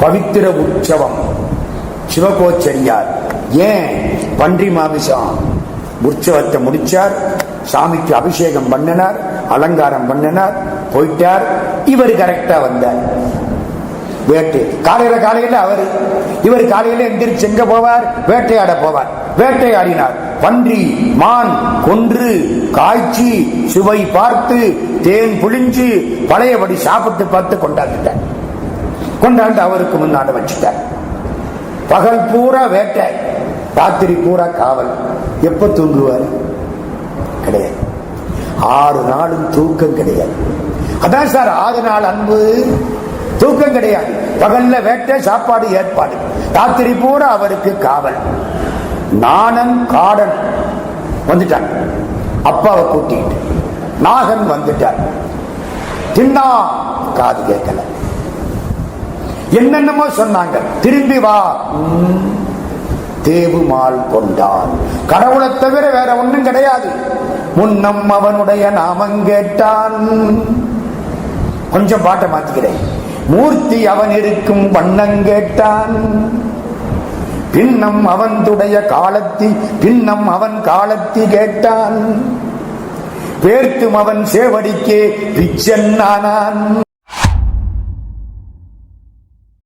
பவித்திர உற்சவம். சிவகோச்சரியார். ஏன்? பன்றி மாமிசம். உற்சவத்தை முடிச்சார். சாமிக்கு அபிஷேகம் பண்ணினார். அலங்காரம் பண்ணினார். போயிட்டார். இவர் கரெக்டா வந்தார். வேட்டை. காலையில காலையில அவர். இவர் காலையில எந்திரிச்சு எங்க போவார்? வேட்டையாட போவார். வேட்டையாடினார். பன்றி மான் கொன்று காய்ச்சி சுவை பார்த்து தேன் புழிஞ்சு பழையபடி சாப்பிட்டு பார்த்து கொண்டாந்துட்டார். கொண்டாண்டு அவருக்கு முன்னாடி வச்சுட்டார். பகல் பூரா வேட்டை ராத்திரி பூரா காவல். எப்ப தூங்குவார்? கிடையாது. ஆறு நாளும் தூக்கம் கிடையாது. அதான் சார் ஆறு நாள் அன்பு. தூக்கம் கிடையாது. பகல்ல வேட்டை சாப்பாடு ஏற்பாடு. ராத்திரி பூரா அவருக்கு காவல். நாணன் காடன் வந்துட்டான் அப்பாவை கூட்டிட்டு. நாகன் வந்துட்டார். தின்னா காது கேட்கல. என்னென்னமோ சொன்னாங்க. திரும்பி வா. தேவுமாள் தேவுமால் கொண்டான் கடவுளை தவிர வேற ஒன்றும் கிடையாது. முன்னம் அவனுடைய நாமம் கேட்டான். கொஞ்சம் பாட்டை மாத்திக்கிறேன். மூர்த்தி அவன் இருக்கும் வண்ணம் கேட்டான். பின்னம் அவனுடைய காலத்தி பின்னம் அவன் காலத்தி கேட்டான். பேர்த்தும் அவன் சேவடிக்கே பிச்சன் ஆனான்